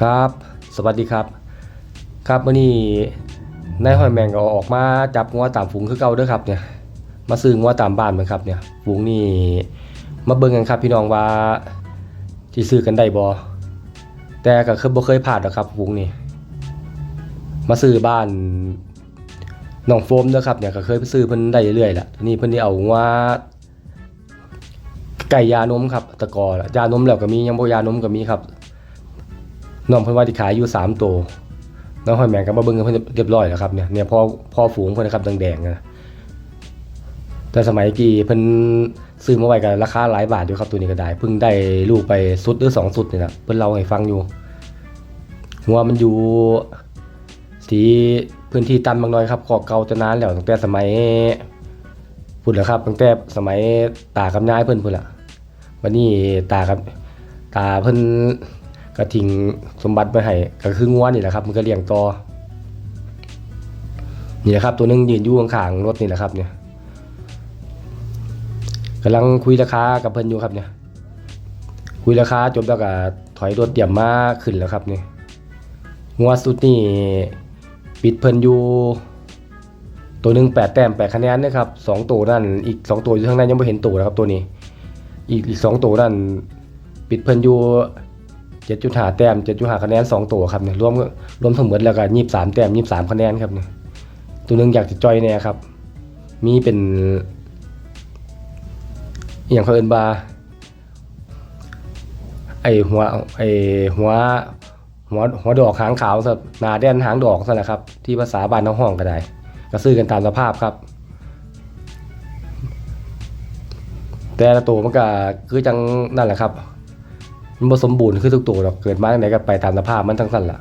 ครับ สวัสดีครับ ครับวันนี้นายหอยแมงก็ออกมาจับงัวตามฝูงคือเก่าเด้อครับเนี่ย มาซื้องัวตามบ้านเหมือนครับเนี่ย ฝูงนี่มาเบิ่งกันครับพี่น้องว่าที่ซื้อกันได้บ่แต่ก็คือบ่เคยพลาดหรอกครับฝูงนี่ มาซื้อบ้านน้องโฟมเด้อครับเนี่ยก็เคยไปซื้อเพิ่นได้เรื่อยๆล่ะทีนี้เพิ่นได้เอางัวไก่ยานมครับตะกอละยานมแล้วก็มียังบ่ยานมก็มีครับ น้องเพิ่นว่าที่ขายอยู่3ตัวน้องหอยแมงก็มาเบิ่งกันเพิ่นเรียบร้อยแล้วครับเนี่ยเนี่ยพอพอฝูงเพิ่นนะครับแดงๆนะแต่สมัยกี้เพิ่นซื้อมาไว้ก็ราคาหลายบาทอยู่ครับตัวนี้ก็ได้เพิ่งได้ลูกไปสุดหรือสองสุดนี่นะเพิ่นเล่าให้ฟังอยู่หัวมันอยู่ที่พื้นที่ตันบางน้อยครับขอบเก่าจะนานแล้วตั้งแต่สมัยพุ่นแหละครับตั้งแต่สมัยตากับยายเพิ่นพุ่นล่ะวันนี้ตากับตาเพิ่น ก็ทิ้งสมบัติไปให้ก็คืองัวนี่แหละครับ มันก็เลี้ยงต่อนี่แหละครับ ตัวหนึงยืนอยู่ข้างๆรถนี่แหละครับ เนี่ยกำลังคุยราคากับเพิ่นอยู่ครับเนี่ย คุยราคาจบแล้วก็ถอยรถเตรียมมาขึ้นแล้วครับเนี่ยงัวสุดนี่ปิดเพิ่นอยู่ตัวหนึ่งแปดแต้มแปดคะแนนนะครับสองตัวนั่นอีกสองตัวอยู่ข้างในยังไม่เห็นตัวนะครับตัวนี้ อีกอีกสองตัวนั่นปิดเพิ่นอยู่ เจ็ดจุดหาแต้มเจ็ดจุดหาคะแนนสองตัวครับเนี่ยรวมรวมทั้งหมดแล้วก็ยี่สิบสามแต้มยี่สิบสามคะแนนครับเนี่ยตัวหนึ่งอยากจะจอยเนี่ยครับ มีเป็นอย่างเขาเอินบาไอหัวไอหัวหัวหัวดอกหางขาวสับนาแดนหางดอกสั่นแหละครับ ที่ภาษาบ้านน้องห้องก็ได้ก็ซื้อกันตามสภาพครับ แต่ละตัวมันก็คือจังนั่นแหละครับ มันบสมบูรณ์คือทุกตัวหรอกเกิดมาจังไดก็ไปตามสภาพมันทั้งสั้นละ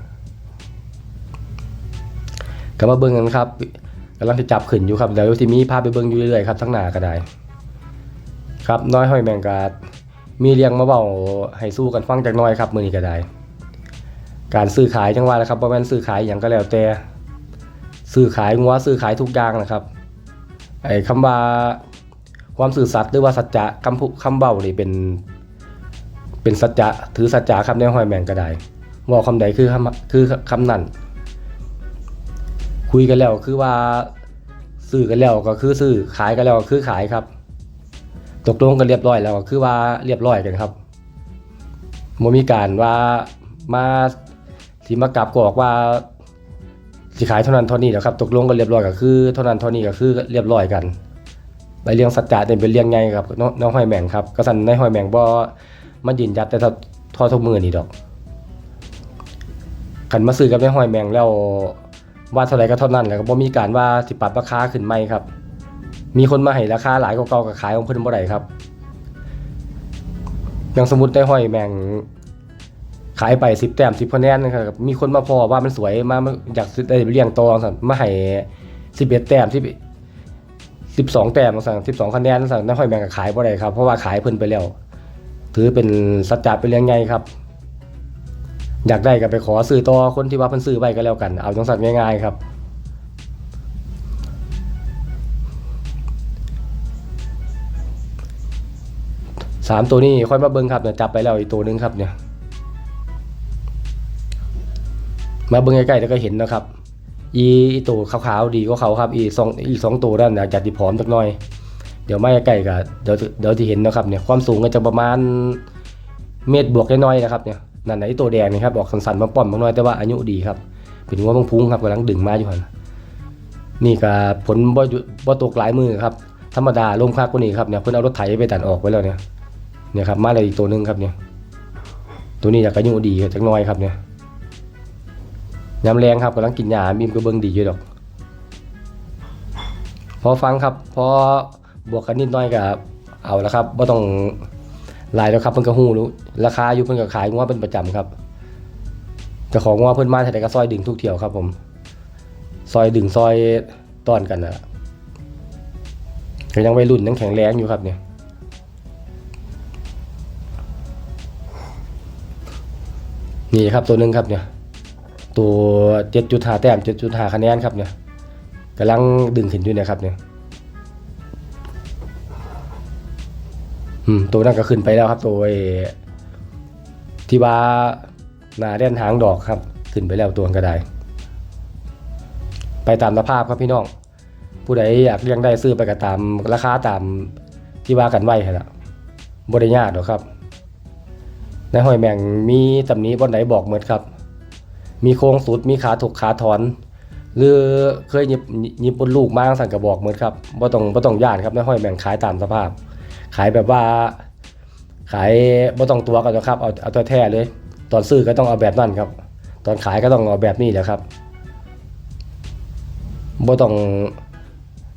ก็มาเบิ่งกันครับกำลังจะจับขึ้นอยู่ครับเดี๋ยวสิมีภาพไปเบิ่งอยู่เรื่อยๆครับทั้งหน้าก็ได้ ครับน้อยห้อยแมงกาดมีเรียงมาเว้าให้สู้กันฟังจักน่อยครับมือนี้ก็ได้ การซื้อขายจังว่าแหละครับบ่แม่นซื้อขายหยังก็แล้วแต่ซื้อขายงัวซื้อขายทุกอย่างนะครับไอ้คำว่าความซื่อสัตย์หรือว่าสัจจะคำพูคำเว้านี่เป็น เป็นสัจจะถือสัจจะครับในห้อยแมงก็ได้เว่าคำใดคือคำคือคำนั้นคุยกันแล้วคือว่าซื้อกันแล้วก็คือซื้อขายกันแล้วก็คือขายครับ ตกลงกันเรียบร้อยแล้วก็คือว่าเรียบร้อยกันครับบ่มีการว่ามาสิมากลับกอกว่าสิขายเท่านั้นเท่านี้แล้วครับ ตกลงกันเรียบร้อยก็คือเท่านั้นเท่านี้ก็คือเรียบร้อยกันไปเรื่องสัจจะเนี่ยเป็นเรื่องไงครับน้องห้อยแมงครับก็สั่นในห้อยแมงบ่ มันยืนยัดแต่ทอทอทุกมือนี่ดอกขันมาซื้อกับในห้อยแมงแล้วว่าเท่าไรก็เท่านั้นแหละก็บ่มีการว่าสิปรับราคาขึ้นไหมครับ มีคนมาให้ราคาหลายกว่าเก่ากับขายของเพิ่นบ่ได้ครับอย่างสมมุติในห้อยแมงขายไป10แต้ม10คะแนนนะครับมีคนมาพอว่ามันสวยมาอยากได้ไปเลี้ยงต่อสั่นมาให้11แต้ม10 12แต้มสั่น12คะแนนสั่นในห้อยแมงก็ขายบ่ได้ครับเพราะว่าขายเพิ่นไปแล้ว ถือเป็นสัจจะเป็นเรื่องไงครับ อยากได้ก็ไปขอซื้อต่อคนที่ว่าเพิ่นซื้อไว้ก็แล้วกัน เอาจังสัตว์ง่ายๆครับ สามตัวนี้ค่อยมาเบิ่งครับเนี่ยจับไปแล้วอีกตัวนึงครับเนี่ย มาเบิ่งใกล้ๆแล้วก็เห็นนะครับ อีตัวขาวๆดีก็เขาครับ อีสองอีสองตัวด้านน่ะจัดที่ผอมจักหน่อย ดี๋ยวไม่ใกล้กับเดี๋ยวเดี๋ยวที่เห็นนะครับเนี่ยความสูงก็จะประมาณเมตรบวกน้อยๆนะครับเนี่ยนั่นไหนะไอ้ตัวแดงนี่ครับออกสันๆมาป้อมบางน้อยแต่ว่าอายุดีครับ เป็นหัวบางพุงครับกำลังดึงมาอยู่หันนี่ก็ผลบ่บ่ตกหลายมือครับ ธรรมดาลมค่ากว่านี้ครับเนี่ยเพิ่นเอารถไถไปตัดออกไว้แล้วเนี่ยเนี่ยครับมาเลยอีกตัวหนึงครับเนี่ยตัวนี้อยากอายุดีจักน้อยครับเนี่ยยามแรงครับกำลังกินยามีมก็เบิ่งดีอยู่ดอก พอฟังครับพอ บวกกันนิดหน่อยก็เอาละครับบ่ต้องหลายแล้วครับเพิ่นก็ฮู้รู้ราคาอยู่เพิ่นก็ขายงัวเป็นประจำครับจ้าของงัวเพิ่นมาเท่าใดก็ซอยดึงทุกเที่ยวครับ ผม ซอยดึงซอยต้อนกันน่ะก็ยังวัยรุ่นยังแข็งแรงอยู่ครับเนี่ยนี่ครับตัวหนึ่งครับเนี่ย ตัว7.5แต้ม7.5คะแนนครับเนี่ยกำลังดึงขึ้นอยู่นะครับเนี่ย อืมตัวนั้นก็ขึ้นไปแล้วครับ ตัวไอ้ที่ว่าหนาเด่นหางดอกครับ ขึ้นไปแล้วตัวก็ได้ ไปตามสภาพครับพี่น้อง ผู้ใดอยากเลี้ยงได้ซื้อไปก็ตามราคาตามที่ว่ากันไว้ครับบ่ได้ยากหรอกครับในหอยแมงมีตำหนี้บนไหนบอกเหมือนครับ มีโครงสุดมีขาถกขาถอนหรือเคยยิบยิบบนลูกมาสั่งกระบอกเหมือนครับบ่ต้องบ่ต้องย่านครับในหอยแมงขายตามสภาพ ขายแบบว่าขายบ่ต้องตัวกันนะครับเอาเอาตัวแท้เลย ตอนซื้อก็ต้องเอาแบบนั้นครับ ตอนขายก็ต้องเอาแบบนี้แหละครับบ่ต้อง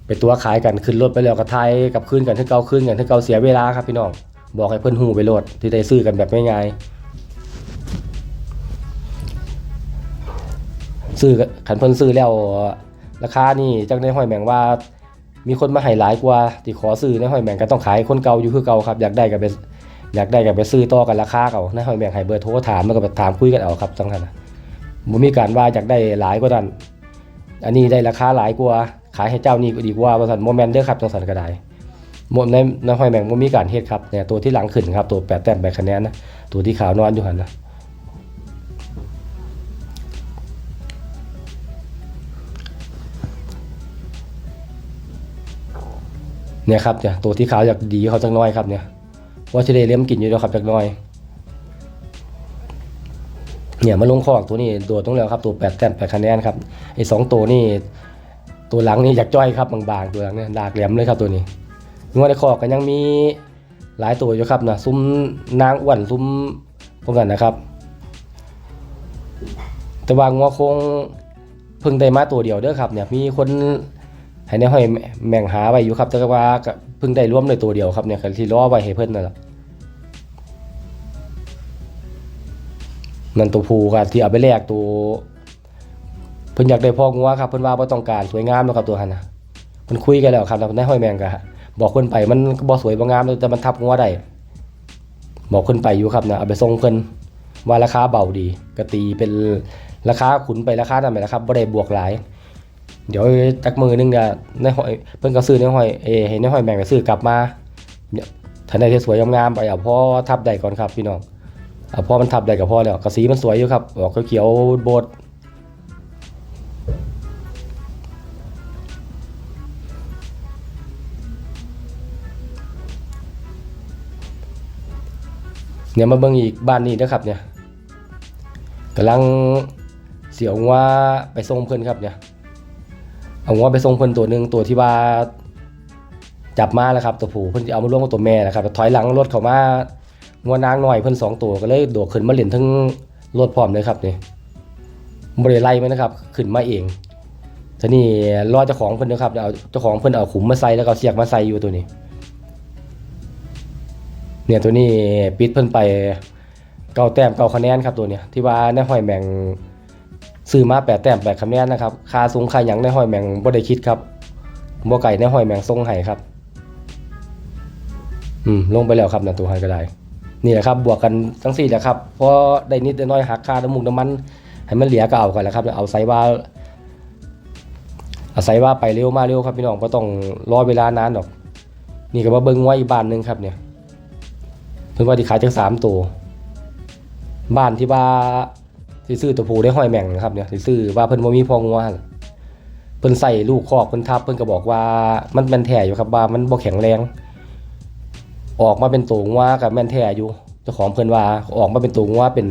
ไปตัวขายกันขึ้นรถไปแล้วก็ทายกับคืนกันที่เก่าคืนกันที่เก่าเสียเวลาครับพี่น้องบอกให้เพิ่นฮู้ไปโหลดที่ได้ซื้อกันแบบง่ายๆซื้อขันเพิ่นซื้อแล้วราคานี่จังได้ห้อยแมงว่า มีคนมาให้หลายกว่าที่ขอซื้อในหอยแมงก็ต้องขายคนเก่าอยู่คือเก่าครับอยากได้ก็ไปอยากได้ก็ไปซื้อต่อกันราคาเก่าในหอยแมงให้เบอร์โทรถามแล้วก็ไปถามคุยกันเอาครับจังซั่นน่ะบ่มีการว่าอยากได้หลายกว่านั้นอันนี้ได้ราคาหลายกว่าขายให้เจ้านี่ก็ดีกว่าว่าซั่นบ่แมนเด้อครับจังซั่นก็ได้หมดในในหอยแมงบ่มีการเฮ็ดครับเนี่ยตัวที่หลังขึ้นครับตัวแปดแต้มแปดคะแนนนะตัวที่ขาวนอนอยู่หันนะ เนี่ยครับเนี่ยตัวที่ขาวอยากดีเขาจักน้อยครับเนี่ยว่าจะได้เลี้ยมกินอยู่แล้วครับจักน้อย เนี่ยมาลงคอกตัวนี้โดดตรงแล้วครับตัวแปดแต้มแปดคะแนนครับไอ้สองตัวนี่ตัวหลังนี่อยากจ้อยครับบางๆตัวหลังเนี่ยดากแหลมเลยครับตัวนี้งวดในคอกก็ยังมีหลายตัวอยู่ครับนะซุ้มนางอ้วนซุ้มพวกนั้นนะครับ แต่ว่างัวคงเพิ่งได้มาตัวเดียวเด้อครับ เนี่ยมีคน ให้ในห้อยแม่งหาไว้อยู่ครับ แต่ว่าเพิ่งได้ร่วมในตัวเดียวครับเนี่ยก็ที่รอไว้ให้เพิ่นนั่นแหละนั่นตัวผูครับที่เอาไปแลกตัวเพิ่นอยากได้พ่องัวครับเพิ่นว่าบ่ต้องการสวยงามเนาะครับตัวหันนะเพิ่นคุยกันแล้วครับในห้อยแมงก็บอกคนไปมันบ่สวยบ่งามแต่มันทับงัวได้บอกคนไปอยู่ครับนะเอาไปส่งเพิ่นว่าราคาเบาดีก็ตีเป็นราคาขุนไปราคานั้นไปแล้วครับบ่ได้บวกหลาย เดี๋ยวจักมือนึงเนี่ยในหอยเพิ่นก็ซื้อในหอยเอเห็นในหอยแมงก็ซื้อกลับมาเนี่ยถ้าได้ที่สวยงามไปเอาพ่อทับได้ก่อนครับพี่น้องเอาพ่อมันทับได้ก็พอแล้วก็สีมันสวยอยู่ครับออกเขียวๆโบดเนี่ยมาเบิ่งอีกบ้านนี้นะครับเนี่ยกำลังเสียวงัวไปส่งเพิ่อนครับเนี่ย เอางัวไปส่งเพิ่นตัวหนึ่งตัวที่ว่าจับมาแล้วครับตัวผู้เพิ่นจะเอามาร่วมกับตัวแม่นะครับถอยหลังรถเข้ามางัวนางหน่อยเพิ่นสองตัวก็เลยโดดขึ้นมาเล่นทั้งรถพร้อมเลยครับนี่บ่ได้ไลมันนะครับ ขึ้นมาเองทีนี้รอเจ้าของเพิ่นนะครับเอาเจ้าของเพิ่นเอาขุมมาใส่แล้วก็เอาเสียกมาใส่อยู่ตัวนี้ เนี่ยตัวนี้ปิดเพิ่นไปเก้าแต้มเก้าคะแนนครับตัวเนี้ยที่ว่าในห้อยแมง ซื้อมาแปดแต้มแปดคะแนนนะครับค่าสูงค่าหยังในห้อยแมงบ่ได้คิดครับบ่ไก่ในห้อยแมงทรงให้ครับ อืมลงไปแล้วครับนะตัวหันก็ได้ นี่แหละครับ บวกกันทั้งสี่แหละครับเพราะได้นิดได้น้อยหักค่าน้ำมูกน้ำมัน ให้มันเหลือก็เอากันแหละครับเอาใส่ว่าอาศัยว่าไปเร็วมาเร็วครับพี่น้องบ่ต้องรอเวลานานหรอก นี่ก็มาเบิ่งไว้อีกบ้านหนึงครับเนี่ยเพิ่นว่าที่ขายจังสามตัวบ้านที่ว่า ที่ซื้อตัวผู้ได้ห้อยแม่งนะครับเนี่ยที่ซื้อว่าเพิ่นบ่มีพองัวหั่นเพิ่นใส่ลูกคอกเพิ่นทับเพิ่นก็บอกว่ามันแม่นแท้อยู่ครับว่ามันบ่แข็งแรง ออกมาเป็นตัวงัวกับแม่นแท้อยู่เจ้าของเพิ่นว่าออกมาเป็นตัวงัวเป็น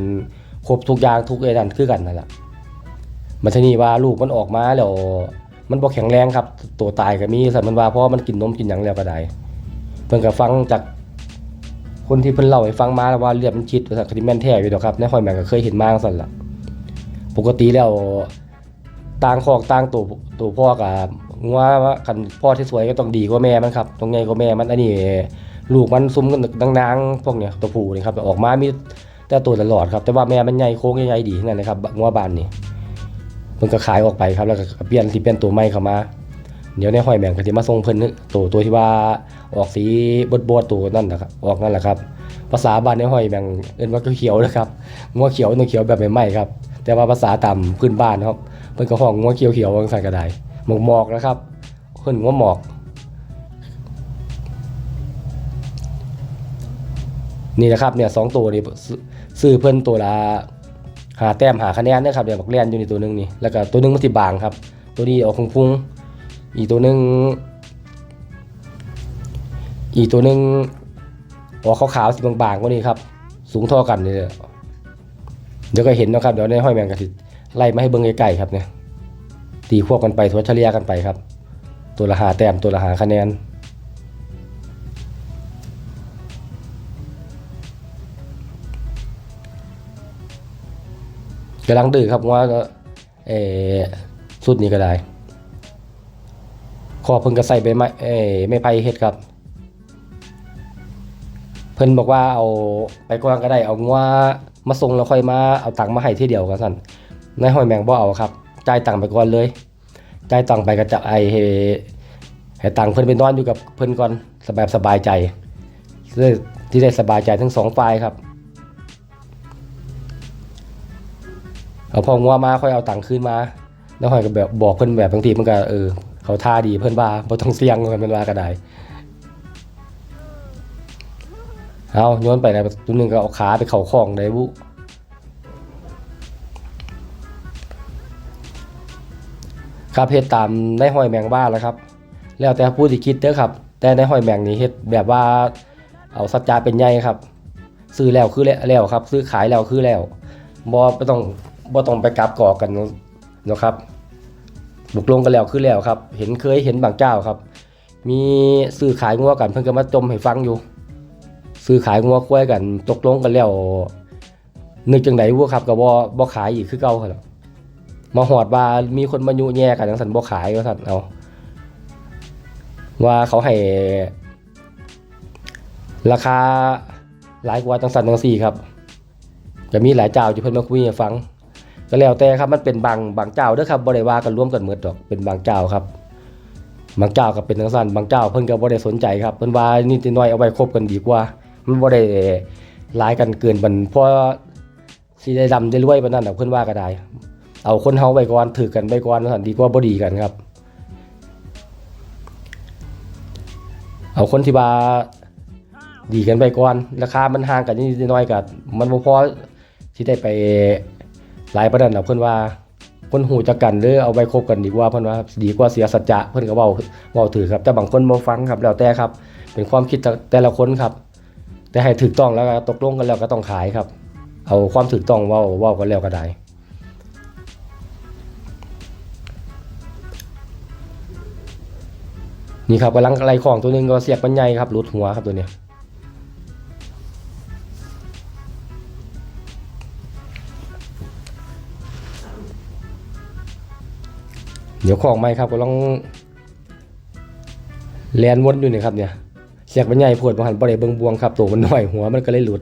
ครบทุกอย่างทุกไอ้นั่นคือกันนั่นแหละมันทีนี้ว่าลูกมันออกมาแล้วมันบ่แข็งแรงครับ ตัวตายก็มีสันมันว่าเพราะมันกินนมกินหยังแล้วก็ได้เพิ่นก็ฟังจากคนที่เพิ่นเล่าให้ฟังมาว่าเลือดมันชิดว่าซั่นคดีแม่นแท้อยู่ดอกครับในหอยแมงก็เคยเห็นมาจังซั่นล่ะ ปกติแล้วต่างคอกต่างตัวตัวพ่อกับงัวว่าคันพ่อที่สวยก็ต้องดีกว่าแม่มันครับต้องใหญ่กว่าแม่มันอันนี้ลูกมันซุ่มกันดังๆพวกเนี้ยตัวผู้นี่ครับออกมามีแต่ตัวตลอดครับ แต่ว่าแม่มันใหญ่โค้งใหญ่ดีนั่นนะครับงัวบานนี่เพิ่นก็ขายออกไปครับแล้วก็เปลี่ยนสิเปลี่ยนตัวใหม่เข้ามาเดี๋ยวในหอยแมงก็สิมาส่งเพิ่นตัวตัวที่ว่าออกสีบดบดๆตัวนั่นนะครับออกนั่นแหละครับ ภาษาบ้านในหอยแมงเอิ้นว่าเขียวนะครับงัวเขียวตัวเขียวแบบใหม่ๆครับ แต่ว่าภาษาตามพื้นบ้านครับเพิ่นก็ห้องงัวเขียวๆว่าซั่นก็ไดหมอกหมอกนะครับเพิ่นงัวหมอก นี่นะครับเนี่ยสองตัวนี่ซื้อซื้อเพิ่นตัวละหาแต้มหาคะแนนนะครับเดี๋ยวบักเลียนอยู่ในตัวนึงนี่แล้วก็ตัวนึงมันสิบางครับ ตัวนี้ออกพุงๆอีกตัวนึงอีกตัวนึงออกขาวๆสีบางๆกว่านี้ครับ สูงเท่ากันนี่เลย เดี๋ยวก็เห็นนะครับเดี๋ยวในห้อยแมงกะทิไล่มาให้เบิ่งใกล้ๆครับเนี่ยตีควบกันไปทัวเฉลี่ยกันไปครับ ตัวละหาแต้มตัวละหาคะแนนกำลังดื้อครับว่าเออสุดนี้ก็ได้ขอเพิ่นก็ใส่ใบไม้เออไม้ไผ่เฮ็ดครับ เพิ่นบอกว่าเอาไปก่อนก็ได้เอางัว มาส่งแล้วค่อยมาเอาตังค์มาให้ทีเดียวกันสั่นนายห้อยแมงบ่เอาครับจ่ายตังค์ไปก่อนเลยจ่ายตังค์ไปก็จะไอ้ให้ตังค์เพิ่นไปนอนอยู่กับเพิ่นก่อนสบายสบายใจที่ได้สบายใจทั้งสองฝ่ายครับเอาพองัวมาค่อยเอาตังค์คืนมา แล้วค่อยก็แบบบอกเพิ่นแบบบางทีมันก็เออเขาท่าดีเพิ่นว่าบ่ต้องเสี่ยงเพิ่นว่าก็ได้ เอาโย้อนไปนะตัวหนึ่งก็เอาขาไปเข่าคองได้บุครับเฮ็ดตามได้ห้อยแมงบ้าแล้วครับ แล้วแต่ผู้ที่คิดเด้อครับ แต่ได้ห้อยแมงนี่เฮ็ดแบบว่าเอาสัจจะเป็นใหญ่ครับ ซื้อแล้วคือแล้วครับ ซื้อขายแล้วคือแล้วบ่บ่ต้องบ่ต้องไปกลับกอกกันนะครับบุกลงกันแล้วคือแล้วครับ เห็นเคยเห็นบางเจ้าครับ มีซื้อขายงัวกันเพิ่นก็มาจมให้ฟังอยู่ ซื้อขายงัวควายกันตกลงกันแล้วนึกจังไดวัวครับก็บ่บ่ขายอีกคือเก่าครับมาหอดว่ามีคนมายุแย่กันจังซั่นบ่ขายว่าซั่นเอาว่าเขาให้ราคาหลายกว่าจังซั่นจังซี่ครับจะมีหลายเจ้าที่เพิ่นมาคุยให้ฟังก็แล้วแต่ครับมันเป็นบางบางเจ้าเด้อครับบ่ได้ว่ากันร่วมกันหมดดอกเป็นบางเจ้าครับบางเจ้าก็เป็นจังซั่นบางเจ้าเพิ่นก็บ่ได้สนใจครับเพิ่นว่านิดหน่อยเอาไว้คบกันดีกว่า มันบ่ได้หลายกันเกินบันเพราะสิได้ดำได้รวยปานนั้นน่ะเพิ่นว่าก็ได้ เอาคนเฮาไว้ก่อนถือกันไว้ก่อนว่าซั่นดีกว่าบ่ดีกันครับ เอาคนที่ว่าดีกันไปก่อน ราคามันห่างกันนิดน่อยก็มันบ่พอที่ได้ไปหลายปานนั้นน่ะเพิ่นว่าคนหูจักกันหรือเอาไว้คบกันดีกว่าเพิ่นว่าดีกว่าเสียสัจจะเพิ่นก็เว้าเว้าถือครับแต่บางคนบ่ฟังครับแล้วแต่ครับ เป็นความคิดแต่ละคนครับ แต่ให้ถูกต้องแล้วก็ตกลงกันแล้วก็ต้องขายครับ เอาความถูกต้องว้าว้ากันแล้วก็ได้นี่ครับกำลังอะไล่ของตัวหนึงก็เสียบมันใหญ่ครับหลุดหัวครับตัวเนี้ยเดี๋ยวของไหมครับก็ลองแลนวนอยู่นี่ครับเนี่ย เสียกมันใหญ่โพดบ่หันบ่ได้เบิ่งบวงครับตัวมันน้อยหัวมันก็เลยหลุด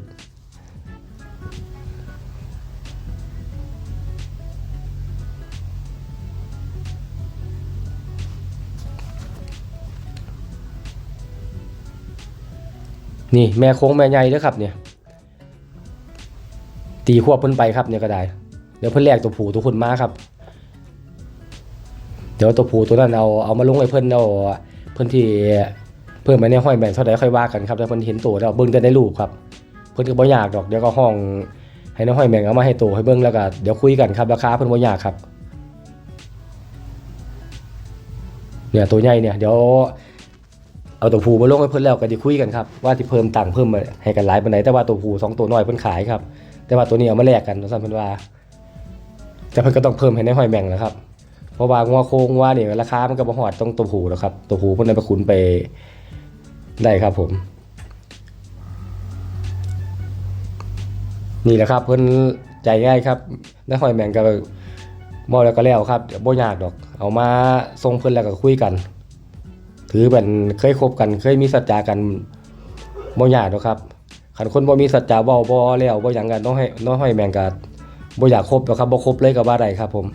นี่แม่โค้งแม่ใหญ่เด้อครับเนี่ยตีควบเพิ่นไปครับเนี่ยก็ได้เดี๋ยวเพิ่นแลกตัวผูตัวคุณมาครับ เดี๋ยวตัวผูตัวนั้นเอาเอามาลงให้เพิ่นเอาเพิ่นที่ เพิ่มมาในห้อยแบ่งเท่าใดค่อยว่ากันครับแต่เพิ่นเห็นตัวแล้วเบิ่งแต่ในรูปครับเพิ่นก็บ่ยากดอกเดี๋ยวก็ห้องให้ในห้อยแบงเอามาให้ตัวให้เบิ่งแล้วก็เดี๋ยวคุยกันครับราคาเพิ่นบ่ยากครับเนี่ยตัวใหญ่เนี่ยเดี๋ยวเอาตัวผูมาลงให้เพิ่นแล้วก็สิคุยกันครับว่าสิเพิ่มตังค์เพิ่มมาให้กันหลายปานใดแต่ว่าตัวผูสองตัวน้อยเพิ่นขายครับแต่ว่าตัวนี้เอามาแลกกันว่าซั่นเพิ่นว่าแต่เพิ่นก็ต้องเพิ่มให้ในห้อยแบ่งนะครับเพราะว่างัวโคงว่านี่ราคามันก็บ่ฮอดต้องตัวผูหรอกครับตัวผูเพิ่นเอาไปขุนไป ได้ครับผม นี่แหละครับเพิ่นใจง่ายครับในห้อยแบ่งก็บ่แล้วก็แล้วครับเดี๋ยวบ่ยากดอก เอามาส่งเพิ่นแล้วก็คุยกัน ถือเป็นเคยคบกัน เคยมีสัจจากันบ่ยากหรอกครับคันคนบ่มีสัจจาเว้าบ่แล้วบ่หยังกันต้องให้ต้องให้แมงกันบ่อยากคบหรอกครับบ่คบเลยก็ว่าได้ครับผม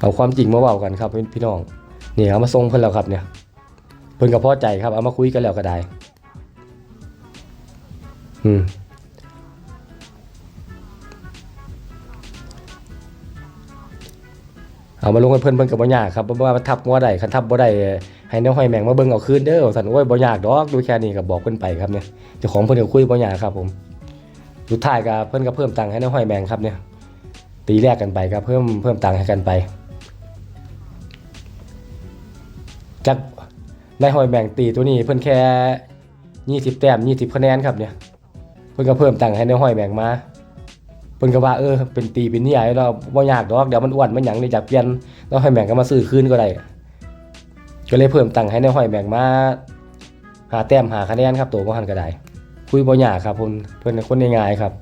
เอาความจริงมาเว้ากันครับพี่น้องนี่เอามาส่งเพิ่นแล้วครับเนี่ยเพิ่นก็พอใจครับเอามาคุยกันแล้วก็ได้อืมเอามาลงให้เพิ่นเพิ่นก็บ่ยากครับเพราะว่ามันทับงัวได้คันทับบ่ได้ให้น้องหอยแมงมาเบิ่งเอาคืนเด้อสันโอ้ยบ่ยากดอกดูแค่นี้ก็บอกเพิ่นไปครับเนี่ยเจ้าของเพิ่นก็คุยบ่ยากครับ ผมสุดท้ายก็เพิ่นก็เพิ่มตังค์ให้น้องหอยแมงครับเนี่ยตีแรกกันไปครับเพิ่มเพิ่มตังค์ให้กันไป จากได้หอยแมงตีตัวนี้เพิ่นแค่ 20 แต้ม 20คะแนนครับเนี่ย เพิ่นก็เพิ่มตังค์ให้ในหอยแมงมา เพิ่นก็ว่าเออเป็นตีเป็นนี่ใหญ่เราบ่ยากดอกเดี๋ยวมันอ้วนมันหยังนี่จากเปลี่ยนแล้วหอยแมงก็มาซื้อคืนก็ได้ ก็เลยเพิ่มตังค์ให้ในหอยแมงมาหาแต้มหาคะแนนครับตัวบ่หันก็ได้ คุยบ่ยากครับเพิ่นเพิ่นเป็นคนง่ายๆครับ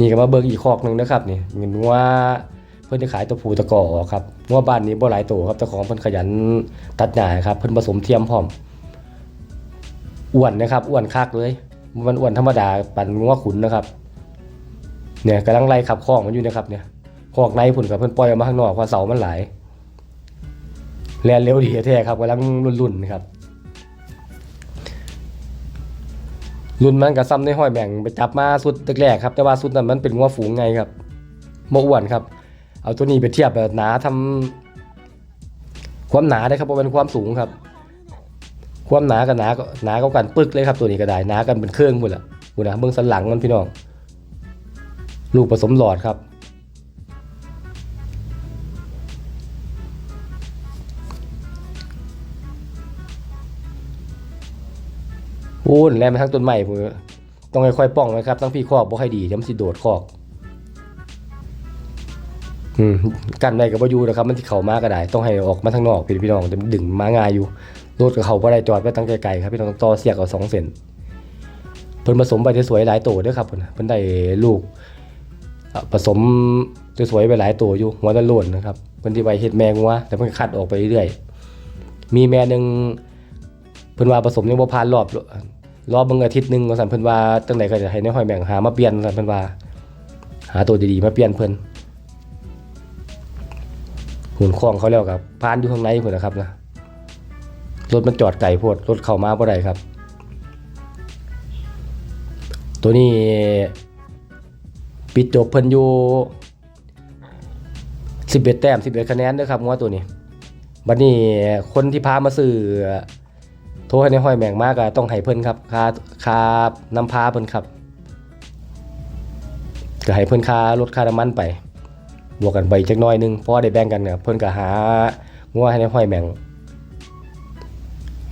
นี่ก็มาเบิ่งอีกคอกหนึงนะครับนี่เงินว่า พิ่นจะขายตัวผู้ตะกออครับว่าบ้านนี้บ่หลายตัวครับเจ้าของเพิ่นขยันตัดหญ้าครับเพิ่นผสมเทียมพร้อมอ้วนนะครับอ้วนคักเลยมันอ้วนธรรมดาปั่นงัวขุนนะครับ เนี่ยกำลังไล่ขับคลอกมันอยู่นะครับ เนี่ยคอกในผุ่นกับเพิ่นปล่อยออกมาข้างนอกเพราะเสามันหลายแลนเร็วดีแท้ครับกำลังรุ่นๆครับรุ่นมันกับซ้ำในห้อยแบ่งไปจับมาสุดแรกครับ แต่ว่าสุดนั้นมันเป็นงัวฝูงไงครับโมอ้วนครับ เอาตัวนี้ไปเทียบแบบหนาทำความหนาได้ครับเพราะเป็นความสูงครับ ความหนากับหนาก็หนาก็กันปึกเลยครับตัวนี้ก็ได้หนากันเป็นเครื่องหมดละหมดนะเบื้องสันหลังมันพี่น้อง ลูกผสมหลอดครับโอ้นแลนมาทั้งต้นใหม่ผมต้องค่อยๆป้องนะครับทั้งพี่คอกบ่ค่อยดีเดี๋ยวมันสิโดดคอก อืมกันได้กับบ่อยู่นะครับ มันที่เข้ามาก็ได้ ต้องให้ออกมาทางนอกพี่พี่น้องจะดึงมาง่ายอยู่รถกับเขาบ่ได้จอดไว้ตั้งไกลๆครับพี่น้องต่อเสียกเอาสองเส้นเพิ่นผสมไปได้สวยหลายตัวด้อครับเพิ่นเพิ่นได้ลูกผสมสวยๆไปหลายตัวอยู่หัวตะโลนนะครับเพิ่นที่ไว้เฮ็ดแมงวัวแต่เพิ่นคัดออกไปเรื่อยมีแม่หนึ่งเพิ่นว่าผสมยังบ่ผ่านรอบรอบบิ่งอาทิตย์หนึงว่าซั่นเพิ่นว่าจังไดก็จะให้ในห้อยแบ่งหามาเปลี่ยนว่าซั่นเพิ่นว่า หาตัวดีๆมาเปลี่ยนเพิ่น หุ่นคล้องเขาแล้วครับพานอยู่ข้างในคนนะครับนะรถมันจอดไกลโพดรถเข้ามาบ่ได้ครับ ตัวนี้ปิดจบเพิ่นอยู่11แต้ม11คะแนนเด้อครับงัวตัวนี้บัดนี้คนที่พามาซื้อโทรให้ในห้อยแมงมากก็ต้องให้เพิ่นครับค่าค่านำพาเพิ่นครับก็ให้เพิ่นค่ารถค่าน้ำมันไป บวกกันไปจักน้อยหนึงเพราะได้แบ่งกันเนี่ยเพิ่นก็หางัวให้ในห้อยแมง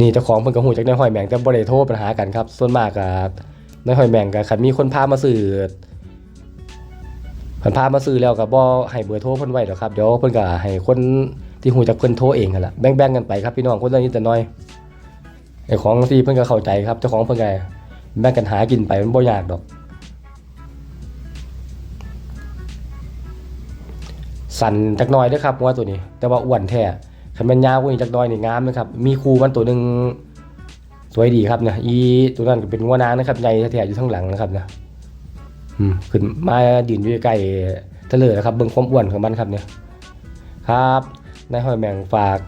นี่เจ้าของเพิ่นก็ฮู้จักในห้อยแมงแต่บ่ได้โทรปัญหากันครับ ส่วนมากก็ในห้อยแมงก็คันมีคนพามาซื้อเพิ่นพามาซื้อแล้วก็บ่ให้เบอร์โทรเพิ่นไว้ดอกครับเดี๋ยวเพิ่นก็ให้คนที่ฮู้จักเพิ่นโทรเองนั่นล่ะแบ่งๆกันไปครับพี่น้องคนละนิดละหน้อยไอ้ของที่เพิ่นก็เข้าใจครับเจ้าของเพิ่นก็แบ่งกันหากินไปมันบ่ยากดอก สั่นจักหน่อยเด้อครับว่าตัวนี้ แต่ว่าอ้วนแท้ขันมันยาวกว่านี้จักหน่อยนี่งามนะครับมีคูมันตัวหนึ่งสวยดีครับเนี่ยอีตัวนั้นเป็นงัวนางนะครับใหญ่แท้ๆอยู่ข้างหลังนะครับนะอืมขึ้นมายืนอยู่ใกล้ทะเลนะครับเบิ่งความอ้วนของมันครับเนี่ยครับนายหอยแมงฝาก